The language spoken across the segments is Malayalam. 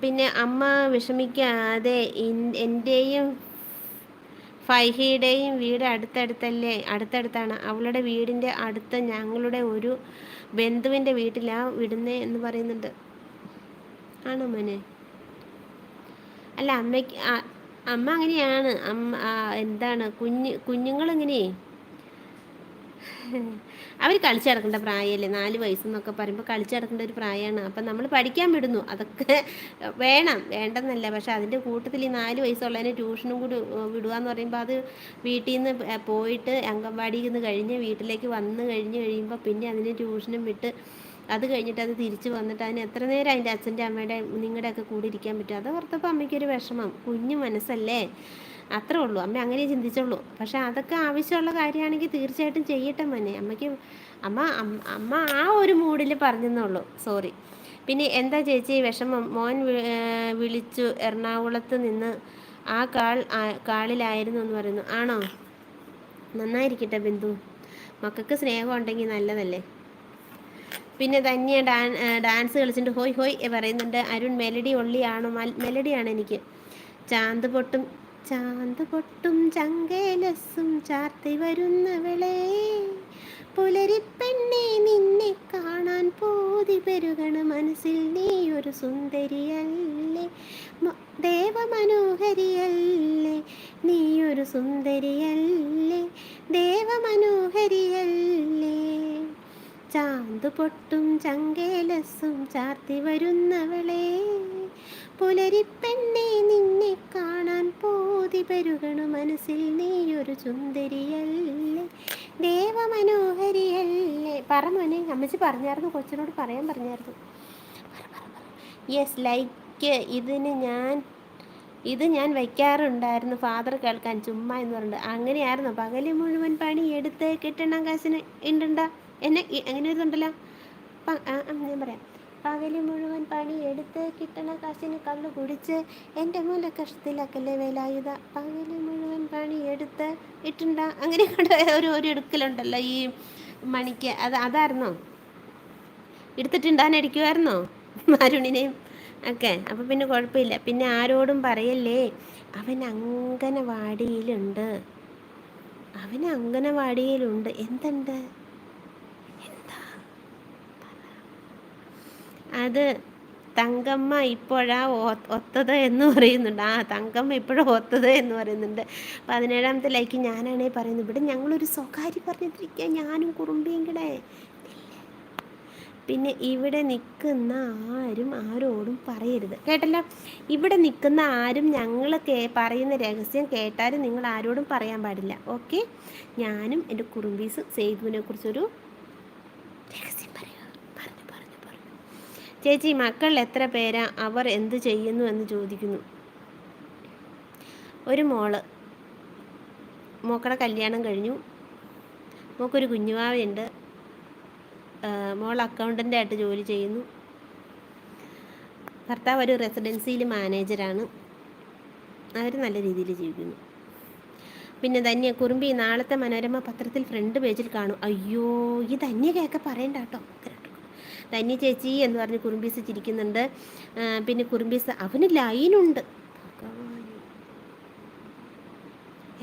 പിന്നെ അമ്മ വിഷമിക്കാതെ എന്റെയും ഫൈഹിയുടെയും വീട് അടുത്തടുത്തല്ലേ അടുത്തടുത്താണ്. അവളുടെ വീടിന്റെ അടുത്ത് ഞങ്ങളുടെ ഒരു ബന്ധുവിന്റെ വീട്ടിലാണ് വിടുന്നേ എന്ന് പറയുന്നുണ്ട്. ആണോ മോനെ? അല്ല അമ്മയ്ക്ക് അമ്മ അങ്ങനെയാണ്. അമ്മ എന്താണ് കുഞ്ഞ് കുഞ്ഞുങ്ങളിങ്ങനെ അവർ കളിച്ചു നടക്കേണ്ട പ്രായമല്ലേ? നാല് വയസ്സെന്നൊക്കെ പറയുമ്പോൾ കളിച്ചു നടക്കേണ്ട ഒരു പ്രായമാണ്. അപ്പം നമ്മൾ പഠിക്കാൻ വിടുന്നു. അതൊക്കെ വേണം. വേണ്ടെന്നല്ല. പക്ഷെ അതിന്റെ കൂട്ടത്തിൽ ഈ നാല് വയസ്സുള്ളതിനെ ട്യൂഷനും കൂടി വിടുക എന്ന് പറയുമ്പോൾ അത് വീട്ടിൽ നിന്ന് പോയിട്ട് അംഗൻവാടിയിൽ നിന്ന് കഴിഞ്ഞ് വീട്ടിലേക്ക് വന്ന് കഴിഞ്ഞ് കഴിയുമ്പോൾ പിന്നെ അതിന് ട്യൂഷനും വിട്ട് അത് കഴിഞ്ഞിട്ട് അത് തിരിച്ച് വന്നിട്ട് അതിന് എത്ര നേരം അതിന്റെ അച്ഛന്റെ അമ്മയുടെ നിങ്ങളുടെയൊക്കെ കൂടി ഇരിക്കാൻ പറ്റും? അത് ഓർത്തപ്പോൾ അമ്മയ്ക്കൊരു വിഷമം. കുഞ്ഞു മനസ്സല്ലേ? അത്രേ ഉള്ളൂ. അമ്മ അങ്ങനെ ചിന്തിച്ചുള്ളൂ. പക്ഷെ അതൊക്കെ ആവശ്യമുള്ള കാര്യമാണെങ്കിൽ തീർച്ചയായിട്ടും ചെയ്യട്ടെ മനെ. അമ്മയ്ക്ക് അമ്മ അമ്മ ആ ഒരു മൂഡിൽ പറഞ്ഞെന്നുള്ളൂ. സോറി. പിന്നെ എന്താ ചേച്ചി വിഷമം? മോൻ വിളിച്ചു. എറണാകുളത്ത് നിന്ന് ആ കാൾ കാളിലായിരുന്നു എന്ന് പറയുന്നു. ആണോ? നന്നായിരിക്കട്ടെ ബിന്ദു. മക്കൾക്ക് സ്നേഹം ഉണ്ടെങ്കിൽ നല്ലതല്ലേ? പിന്നെ തന്നെ ഡാൻ ഡാൻസ് കളിച്ചിട്ട് ഹോയ് ഹോയ് പറയുന്നുണ്ട്. അരുൺ മെലഡി ഒള്ളിയാണോ? മെലഡിയാണ് എനിക്ക്. ചാന്ത് പൊട്ടും ചാന്ത് പൊട്ടും ചങ്കേലസും ചാർത്തി വരുന്നവളെ പുലരിപ്പെണ്ണെ നിന്നെ കാണാൻ പോതി പെരുകണ മനസ്സിൽ നീ ഒരു സുന്ദരിയല്ലേ. ദേവമനോഹരിയല്ലേ നീ ഒരു സുന്ദരിയല്ലേ. ദേവമനോഹരിയല്ലേ. ചാന്ത് പൊട്ടും ചങ്കേലസും ചാർത്തി വരുന്നവളെ. പുലരിപ്പെണ്ണെ നിന്നെ കാണാൻ പോതി പരുകണു മനസ്സിൽ നീയൊരു സുന്ദരിയല്ലേ. ദേവമനോഹരിയല്ലേ. പറ മോനെ അമ്മച്ചി പറഞ്ഞായിരുന്നു കൊച്ചിനോട് പറയാൻ പറഞ്ഞായിരുന്നു. യെസ് ലൈക്ക് ഇതിന് ഞാൻ ഇത് ഞാൻ വയ്ക്കാറുണ്ടായിരുന്നു ഫാദർ കേൾക്കാൻ ചുമ്മാ എന്ന് പറഞ്ഞിട്ട്. അങ്ങനെയായിരുന്നു. പകൽ മുഴുവൻ പണി എടുത്ത് കിട്ടണം കാശിന്. ഉണ്ടുണ്ടാ എന്നെ അങ്ങനെ ഒരു ഞാൻ പറയാം. പകൽ മുഴുവൻ പണി എടുത്ത് കിട്ടണ കാശിന് കള്ളു കുടിച്ച് എന്റെ മൂല കഷ്ടത്തിലാക്കല്ലേ വേലായുധ? പകൽ മുഴുവൻ പണി എടുത്ത് ഇട്ടുണ്ട? അങ്ങനെ ഒരു ഒരു എടുക്കലുണ്ടല്ലോ ഈ മണിക്ക്. അത് അതായിരുന്നോ? എടുത്തിട്ടുണ്ടാനടിക്കുമായിരുന്നോ അരുണിനെയും ഒക്കെ. അപ്പം പിന്നെ കുഴപ്പമില്ല. പിന്നെ ആരോടും പറയല്ലേ? അവൻ അങ്കനവാടിയിലുണ്ട് അവൻ അങ്കനവാടിയിലുണ്ട് എന്തുണ്ട്? അത് തങ്കമ്മ ഇപ്പോഴാ ഒത്തത് എന്ന് പറയുന്നുണ്ട്. ആ തങ്കമ്മ ഇപ്പോഴും ഒത്തത് എന്ന് പറയുന്നുണ്ട്. പതിനേഴാമത്തെ ലൈക്ക് ഞാനാണേ പറയുന്നത്. ഇവിടെ ഞങ്ങളൊരു സ്വകാര്യം പറഞ്ഞിട്ടിരിക്കുക ഞാനും കുറുമ്പിയും കിടെ. പിന്നെ ഇവിടെ നിൽക്കുന്ന ആരും ആരോടും പറയരുത്. കേട്ടല്ലോ? ഇവിടെ നിൽക്കുന്ന ആരും ഞങ്ങൾ കേ പറയുന്ന രഹസ്യം കേട്ടാലും നിങ്ങൾ ആരോടും പറയാൻ പാടില്ല. ഓക്കെ? ഞാനും എന്റെ കുറുമ്പീസ് സേതുവിനെ കുറിച്ചൊരു രഹസ്യം ചേച്ചി മക്കൾ എത്ര പേരാ? അവർ എന്ത് ചെയ്യുന്നു എന്ന് ചോദിക്കുന്നു. ഒരു മോൾ. മോക്കടെ കല്യാണം കഴിഞ്ഞു. മോക്കൊരു കുഞ്ഞുവാവയുണ്ട്. മോൾ അക്കൗണ്ടന്റായിട്ട് ജോലി ചെയ്യുന്നു. ഭർത്താവ് ഒരു റെസിഡൻസിയിൽ മാനേജരാണ്. അവർ നല്ല രീതിയിൽ ജീവിക്കുന്നു. പിന്നെ ധന്യ കുറുമ്പി നാളത്തെ മനോരമ പത്രത്തിൽ ഫ്രണ്ട് പേജിൽ കാണും. അയ്യോ ഈ ധന്യ കേൾക്കെ പറയണ്ട കേട്ടോ ധന്യ ചേച്ചി എന്ന് പറഞ്ഞ് കുറുമ്പീസ് ചിരിക്കുന്നുണ്ട്. പിന്നെ കുറുമ്പീസ് അവന് ലൈനുണ്ട്.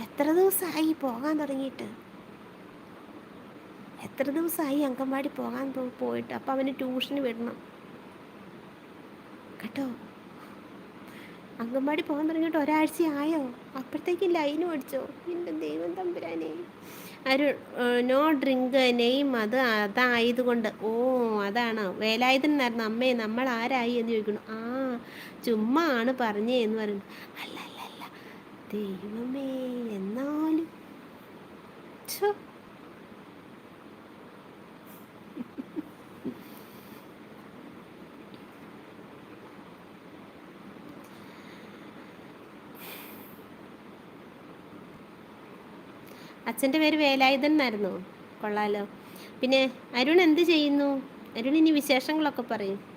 എത്ര ദിവസമായി പോകാൻ തുടങ്ങിയിട്ട്? എത്ര ദിവസമായി അങ്കൻവാടി പോകാൻ പോയിട്ട്? അപ്പം അവന് ട്യൂഷന് വിടണം. കേട്ടോ? അങ്കൻവാടി പോകാൻ തുടങ്ങിയിട്ട് ആയോ അപ്പോഴത്തേക്ക് ലൈൻ ഓടിച്ചോ? എന്റെ ദൈവം തമ്പുരാനെ. ഒരു നോ ഡ്രിങ്ക് നെയ്മ് അത് അതായതുകൊണ്ട്. ഓ അതാണ്? വേലായുധൻ എന്നായിരുന്നു അമ്മേ നമ്മൾ ആരായി എന്ന് ചോദിക്കണം ആ ചുമ്മാ ആണ് പറഞ്ഞേ എന്ന് പറയുന്നു. അല്ല അല്ല അല്ല ദൈവമേ എന്നാലും. അച്ഛന്റെ പേര് വേലായുധൻ എന്നായിരുന്നു. കൊള്ളാലോ. പിന്നെ അരുൺ എന്ത് ചെയ്യുന്നു? അരുൺ ഇനി വിശേഷങ്ങളൊക്കെ പറയും.